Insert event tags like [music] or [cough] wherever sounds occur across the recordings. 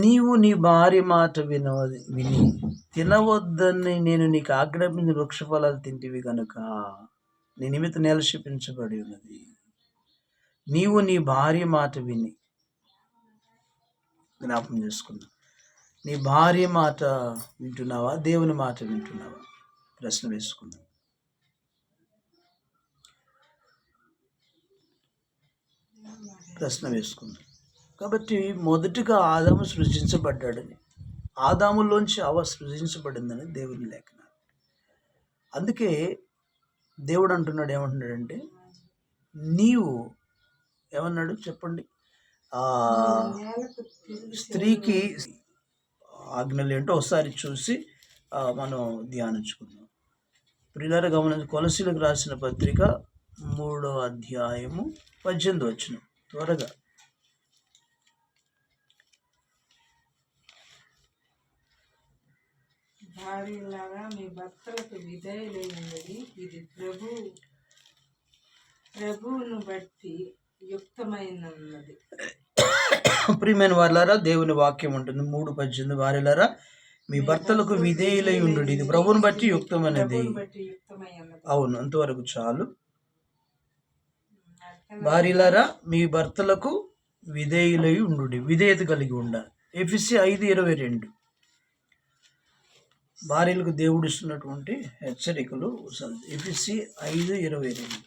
నీవు నీ భార్య మాట వినవ విని. తినవద్దని నేను నీకు ఆజ్ఞాపించిన వృక్షఫలాలు తింటివి కనుక నీ నిమిత్తం నిలశిపించబడి ఉన్నది. నీవు నీ భార్య మాట విని. జ్ఞాపం చేసుకున్నా నీ భార్య మాట వింటున్నావా? దేవుని మాట వింటున్నావా? ప్రశ్న వేసుకున్నా ప్రశ్న వేసుకున్నాం కాబట్టి మొదటిగా ఆదాము సృజించబడ్డాడని ఆదాములోంచి అవ సృజించబడిందని దేవుని లేఖన అందుకే దేవుడు అంటున్నాడు ఏమంటున్నాడంటే నీవు ఏమన్నాడు చెప్పండి? స్త్రీకి ఆజ్ఞలు ఏంటో ఒకసారి చూసి మనం ధ్యానించుకుందాం. ప్రియులార గమనించి కొలసీలకు రాసిన పత్రిక మూడో అధ్యాయము పద్దెనిమిది వచ్చిన త్వరగా. భార్యలాగా మీ భర్తలకు విధేయులైనది ఇది ప్రభు ప్రభువును బట్టి యుక్తమైనది ప్రియమైన వాళ్ళారా దేవుని వాక్యం ఉంటుంది. మూడు పద్దెనిమిది వారిలారా మీ భర్తలకు విధేయులై ఉండు ఇది ప్రభువును బట్టి యుక్తమైనది. అవును అంతవరకు చాలు. భార్యలారా మీ భర్తలకు విధేయులై ఉండు విధేయత కలిగి ఉండాలి. ఎఫ్సి ఐదు ఇరవై రెండు. భార్యలకు దేవుడు ఇస్తున్నటువంటి హెచ్చరికలు ఎఫ్సి ఐదు ఇరవై రెండు.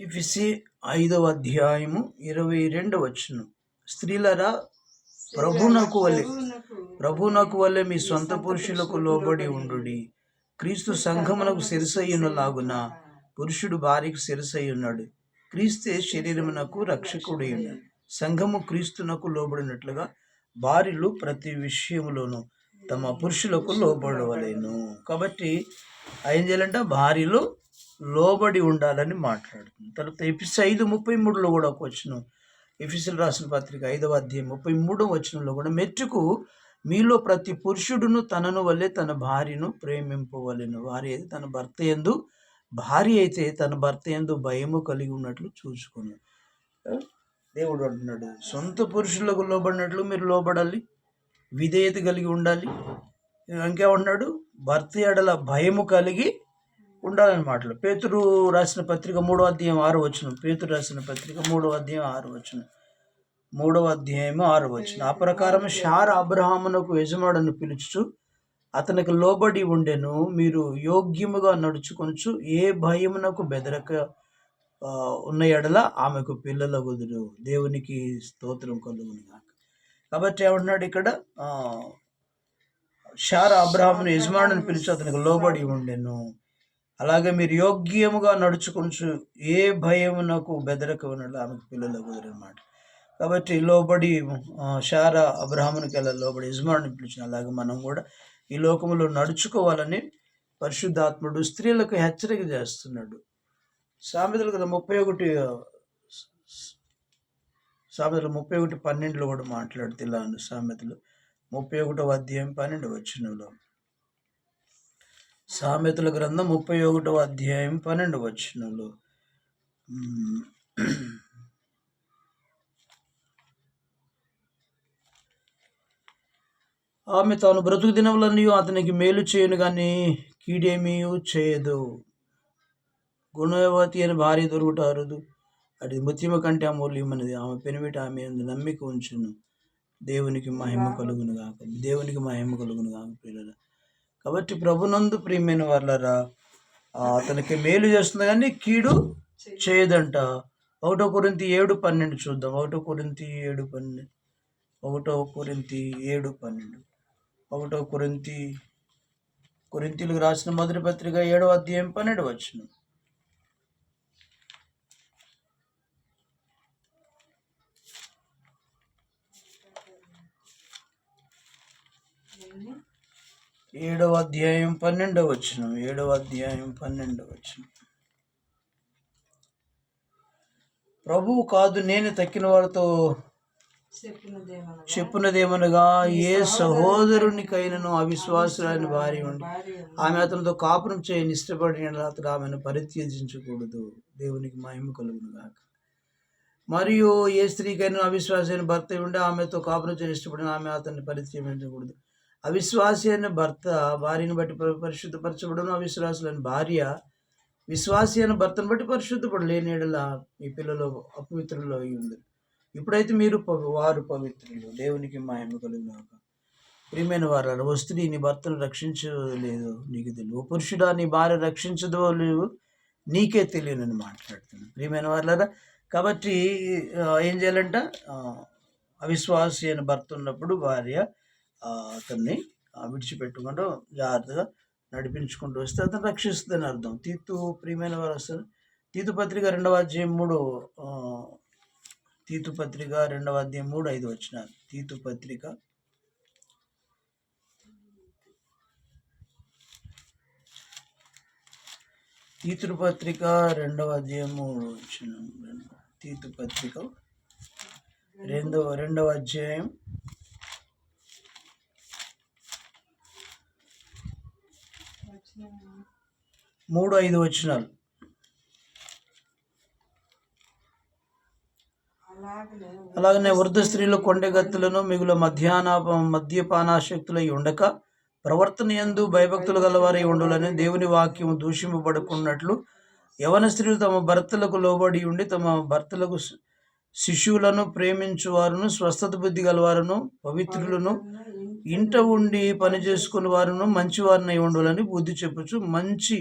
ఎఫ్సి ఐదవ అధ్యాయము ఇరవై రెండు వచ్చును స్త్రీలరా ప్రభునకు వలె ప్రభునకు వల్లే మీ సొంత పురుషులకు లోబడి ఉండు క్రీస్తు సంఘమునకు సిరిసయ్యునలాగున పురుషుడు భార్యకు సిరిసయ్యున్నాడు క్రీస్తే శరీరమునకు రక్షకుడు సంఘము క్రీస్తునకు లోబడినట్లుగా భార్యలు ప్రతి విషయంలోనూ తమ పురుషులకు లోబడవలేను. కాబట్టి ఏం చేయాలంటే? భార్యలు లోబడి ఉండాలని మాట్లాడుతుంది. తర్వాత ఎపిసి ఐదు ముప్పై మూడులో కూడా ఒక వచ్చిన ఎఫిసిల్ రాసిన పత్రిక ఐదవ అధ్యాయం ముప్పై మూడో వచనంలో కూడా మెట్టుకు మీలో ప్రతి పురుషుడును తనను వల్లే తన భార్యను ప్రేమింపవలేను. భార్య అయితే తన భర్త ఎందు భార్య అయితే తన భర్త ఎందు భయము కలిగి ఉన్నట్లు చూసుకుని దేవుడు అంటున్నాడు. సొంత పురుషులకు లోబడినట్లు మీరు లోబడాలి విధేయత కలిగి ఉండాలి. ఇంకేమంటున్నాడు? భర్త ఎడల భయము కలిగి ఉండాలని మాటలు. పేతురు రాసిన పత్రిక మూడో అధ్యాయం ఆరు వచ్చిన పేతురు రాసిన పత్రిక మూడో అధ్యాయం ఆరు వచ్చిన మూడవ అధ్యాయము ఆరు వచ్చిన ఆ ప్రకారం షార్ అబ్రహామునకు యజమాడును పిలుచు అతనికి లోబడి ఉండెను మీరు యోగ్యముగా నడుచుకొనచ్చు ఏ భయమునకు బెదరక ఉన్న ఎడల ఆమెకు పిల్లల కుదురు దేవునికి స్తోత్రం కలుగును గాక. కాబట్టి ఏమంటున్నాడు ఇక్కడ? షార్ షార అబ్రహామును యజమానుని పిలిచి అతనికి లోబడి ఉండెను. అలాగే మీరు యోగ్యముగా నడుచుకొనుచు ఏ భయమునకు బెదరక ఉన్నట్లు ఆమెకు పిల్లల కుదురు అన్నమాట. కాబట్టి లోబడి ఆ, షార అబ్రహామునికి వెళ్ళ లోబడి యజమానుని పిలిచిన అలాగే మనం కూడా ఈ లోకములో నడుచుకోవాలని పరిశుద్ధాత్ముడు స్త్రీలకు హెచ్చరిక చేస్తున్నాడు. సామెతలు కదా ముప్పై ఒకటి సామెతలు ముప్పై ఒకటి పన్నెండులో కూడా మాట్లాడితే ఇలా సామెతలు. ముప్పై ఒకటో అధ్యాయం పన్నెండు వచ్చినలో సామెతల గ్రంథం ముప్పై ఒకటో అధ్యాయం పన్నెండు వచ్చినలో [clears throat] ఆమె తాను బ్రతుకు దినములన్నీ అతనికి మేలు చేయను కానీ కీడేమీ చేయదు. గుణవతి అని భార్య దొరుకుట అరుదు అది ముత్యమ కంటే అమూల్యమైనది. ఆమె పెనిమిట ఆమె నమ్మిక ఉంచును. దేవునికి మహిమ కలుగును గాక. దేవునికి మహిమ కలుగును గాక పిల్లల కాబట్టి ప్రభునందు ప్రియమైన వాళ్ళరా అతనికి మేలు చేస్తుంది కానీ కీడు చేయదంట. ఒకటో కొరింతి ఏడు పన్నెండు చూద్దాం. ఒకటో కొరింతి ఏడు పన్నెండు. ఒకటో కొరింతి ఏడు పన్నెండు. ఒకటో కొరింతి కొరింతీలకు రాసిన మొదటి పత్రిక ఏడో అధ్యాయం పన్నెండు వచ్చిన. ఏడవ అధ్యాయం పన్నెండవ వచ్చిన ఏడవ అధ్యాయం పన్నెండవ వచ్చిన ప్రభువు కాదు నేను తక్కిన వారితో చెప్పునదేమనగా ఏ సహోదరునికైనను అవిశ్వాసులైన భార్య ఉండి ఆమె అతనితో కాపురం చేయని ఇష్టపడిన అతడు ఆమెను పరిత్యజించకూడదు. దేవునికి మహిమ కలుగును గాక. మరియు ఏ స్త్రీకైనా అవిశ్వాసైన అయిన భర్త ఉండి ఆమెతో కాపురం చేయని ఇష్టపడిన ఆమె అతన్ని పరిత్యజించకూడదు. అవిశ్వాసి అయిన భర్త భార్యను బట్టి పరిశుద్ధపరచబడును. అవిశ్వాసులైన భార్య విశ్వాసి అయిన భర్తను బట్టి పరిశుద్ధపడు. లేని మీ పిల్లలు అపవిత్రులు అయి ఉంది ఇప్పుడైతే మీరు వారు పవిత్రులు. దేవునికి మహిమ కలుగునాక ప్రియమైన వారు ఓ స్త్రీ నీ భర్తను రక్షించలేదు. నీకు తెలియదు. ఓ పురుషుడా నీ భార్య రక్షించదో లేవు నీకే తెలియనని మాట్లాడుతున్నాను. ప్రియమైన వాళ్ళరా కాబట్టి ఏం చేయాలంట? అవిశ్వాసి అయిన భర్త ఉన్నప్పుడు భార్య అతన్ని విడిచిపెట్టుకుంటూ జాగ్రత్తగా నడిపించుకుంటూ వస్తే అతను రక్షిస్తుందని అర్థం. తీతు ప్రియమైన వారు వస్తారు తీతు పత్రిక రెండవ అధ్యాయం మూడు తీతు పత్రిక రెండవ అధ్యాయం మూడు ఐదు వచ్చిన తీతు పత్రిక తీతు పత్రిక రెండవ అధ్యాయం మూడు వచ్చిన తీతు పత్రిక రెండవ రెండవ అధ్యాయం వచ్చిన మూడు ఐదు వచ్చినాలు అలాగనే వృద్ధ స్త్రీలు కొండెగత్తులను మిగులు మధ్యాహ్న మద్యపానాశక్తులై ఉండక ప్రవర్తన యందు భయభక్తులు గలవారై ఉండాలని దేవుని వాక్యం దూషింపబడుకున్నట్లు యవన స్త్రీలు తమ భర్తలకు లోబడి ఉండి తమ భర్తలకు శిశువులను ప్రేమించువారును స్వస్థత బుద్ధి గలవారును పవిత్రులను ఇంట ఉండి పని చేసుకుని వారును మంచివారినై ఉండాలని బుద్ధి చెప్పుచు మంచి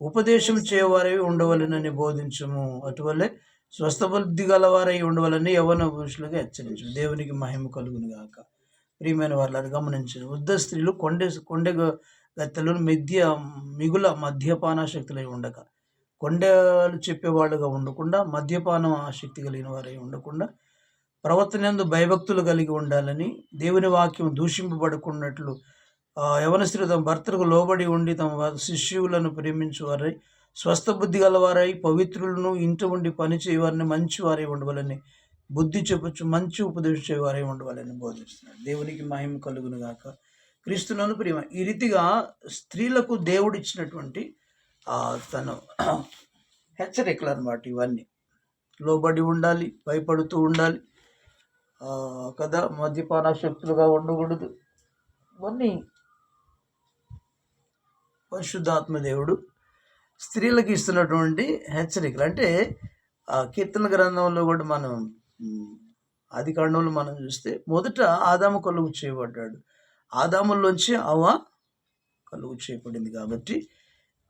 ఉపదేశం చేయవారై ఉండవలనని బోధించము. అటువలే స్వస్థబుద్ధి గలవారై ఉండవలని యవన పురుషులుగా హెచ్చరించు దేవునికి మహిమ కలుగును గాక. ప్రియమైన వారుల అది గమనించారు వృద్ధ స్త్రీలు కొండె కొండె గత్తెలు మధ్య మిగుల మద్యపానాశక్తులై ఉండక. కొండలు చెప్పేవాళ్ళుగా ఉండకుండా మద్యపానం ఆసక్తి కలిగిన వారై ఉండకుండా ప్రవర్తనందు భయభక్తులు కలిగి ఉండాలని దేవుని వాక్యం దూషింపబడుకున్నట్లు ఆ, యవన స్త్రీ తమ భర్తలకు లోబడి ఉండి తమ శిష్యువులను ప్రేమించువారై స్వస్థ బుద్ధి గలవారై పవిత్రులను ఇంట ఉండి పని చేయవారిని మంచి ఉండవాలని బుద్ధి చెప్పచ్చు మంచి ఉపదేశం చేయవారై ఉండవాలని బోధిస్తున్నాడు దేవునికి మహిమ కలుగును గాక. క్రీస్తునందు ప్రేమ ఈ రీతిగా స్త్రీలకు దేవుడిచ్చినటువంటి తను [clears throat] హెచ్చరికలు అనమాట ఇవన్నీ. లోబడి ఉండాలి భయపడుతూ ఉండాలి కదా మద్యపాన శక్తులుగా ఉండకూడదు. ఇవన్నీ పరిశుద్ధాత్మ దేవుడు స్త్రీలకు ఇస్తున్నటువంటి హెచ్చరికలు. అంటే ఆ కీర్తన గ్రంథంలో కూడా మనం ఆది కాండంలో మనం చూస్తే మొదట ఆదాము కలుగు చేయబడ్డాడు. ఆదాముల్లోంచి అవ కలుగు చేయబడింది కాబట్టి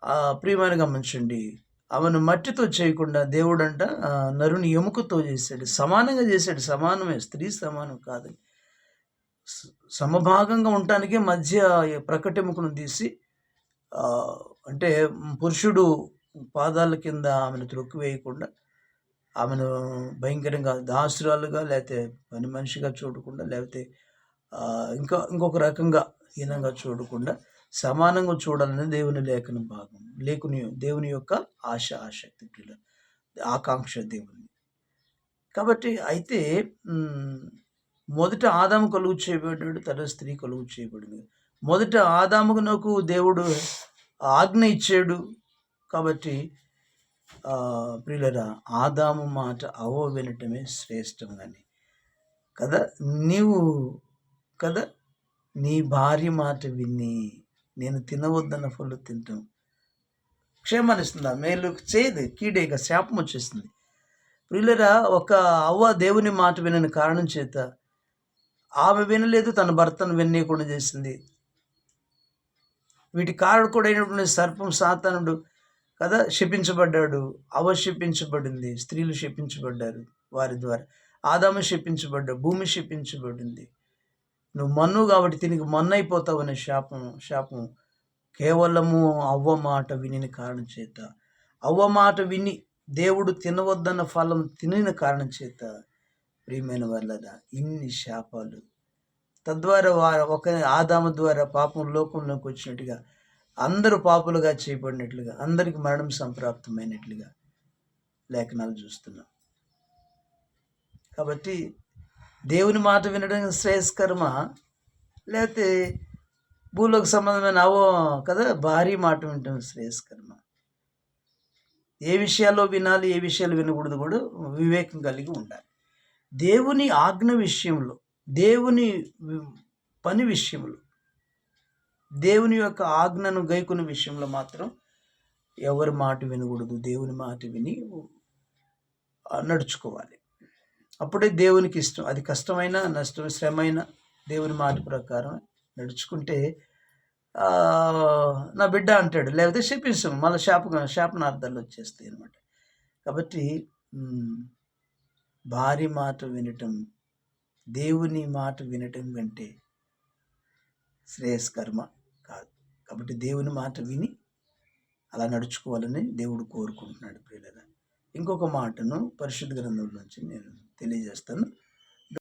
ఆ ప్రియమైన గమనించండి. అవను మట్టితో చేయకుండా దేవుడంట అంట నరుని ఎముకతో చేశాడు. సమానంగా చేశాడు. సమానమే. స్త్రీ సమానం కాదు. సమభాగంగా ఉండటానికే మధ్య ప్రకటెముకను తీసి అంటే పురుషుడు పాదాల కింద ఆమెను త్రొక్కి వేయకుండా ఆమెను భయంకరంగా దాసురాలుగా లేకపోతే పని మనిషిగా చూడకుండా లేకపోతే ఇంకా ఇంకొక రకంగా హీనంగా చూడకుండా సమానంగా చూడాలని దేవుని లేఖన భాగం. లేకుని దేవుని యొక్క ఆశ ఆసక్తి ఆకాంక్ష దేవుని. కాబట్టి అయితే మొదట ఆదాము కలుగు చేయబడ్డాడు తర్వాత స్త్రీ కలుగు చేయబడింది. మొదట ఆదామునకు దేవుడు ఆజ్ఞ ఇచ్చాడు కాబట్టి ప్రియులరా ఆదాము మాట అవో వినటమే శ్రేష్టం అని కదా? నీవు కదా? నీ భార్య మాట విని నేను తినవద్దన్న ఫుల్ తింటాం. క్షేమాన్నిస్తుందా మేలు చేయదు కీడేక శాపం వచ్చేస్తుంది. ప్రియులరా ఒక అవ్వ దేవుని మాట వినని కారణం చేత ఆమె వినలేదు తన భర్తను విననీయకుండా చేసింది. వీటి కారకుడైనటువంటి సర్పం సాతానుడు కదా శపించబడ్డాడు. అవ శపించబడింది. స్త్రీలు శపించబడ్డారు వారి ద్వారా. ఆదాము శపించబడ్డాడు భూమి శపించబడింది. నువ్వు మన్ను కాబట్టి తినికి మన్ను అయిపోతావు అనే శాపం శాపం. కేవలము అవ్వ మాట విని కారణం చేత. అవ్వ మాట విని దేవుడు తినవద్దన్న ఫలం తినిన కారణం చేత. ప్రియమైన వాళ్ళదా ఇన్ని శాపాలు తద్వారా వారు ఒక ఆదాము ద్వారా పాపం లోకంలోకి వచ్చినట్టుగా అందరూ పాపులుగా చేయబడినట్లుగా అందరికి మరణం సంప్రాప్తమైనట్లుగా లేఖనాలు చూస్తున్నాం. కాబట్టి దేవుని మాట వినడం శ్రేయస్కర్మ? లేకపోతే భూలోక సంబంధమైన అవో కదా భారీ మాట వినడం శ్రేయస్కర్మ? ఏ విషయాల్లో వినాలి ఏ విషయాలు వినకూడదు కూడా వివేకం కలిగి ఉండాలి. దేవుని ఆజ్ఞ విషయంలో దేవుని పని విషయంలో దేవుని యొక్క ఆజ్ఞను గైకున్న విషయంలో మాత్రం ఎవరి మాట వినకూడదు దేవుని మాట విని నడుచుకోవాలి. అప్పుడే దేవునికి ఇష్టం అది కష్టమైన నష్టం శ్రమైన దేవుని మాట ప్రకారం నడుచుకుంటే నా బిడ్డ అంటాడు లేకపోతే శపిస్తాం మళ్ళీ శాప శాపనార్థాలు వచ్చేస్తాయి అనమాట కాబట్టి భారీ మాట వినటం దేవుని మాట వినటం కంటే శ్రేయస్కర్మ కాదు. కాబట్టి దేవుని మాట విని అలా నడుచుకోవాలని దేవుడు కోరుకుంటున్నాడు ప్రియులరా. ఇంకొక మాటను పరిశుద్ధ గ్రంథం నుంచి నేను తెలియజేస్తాను.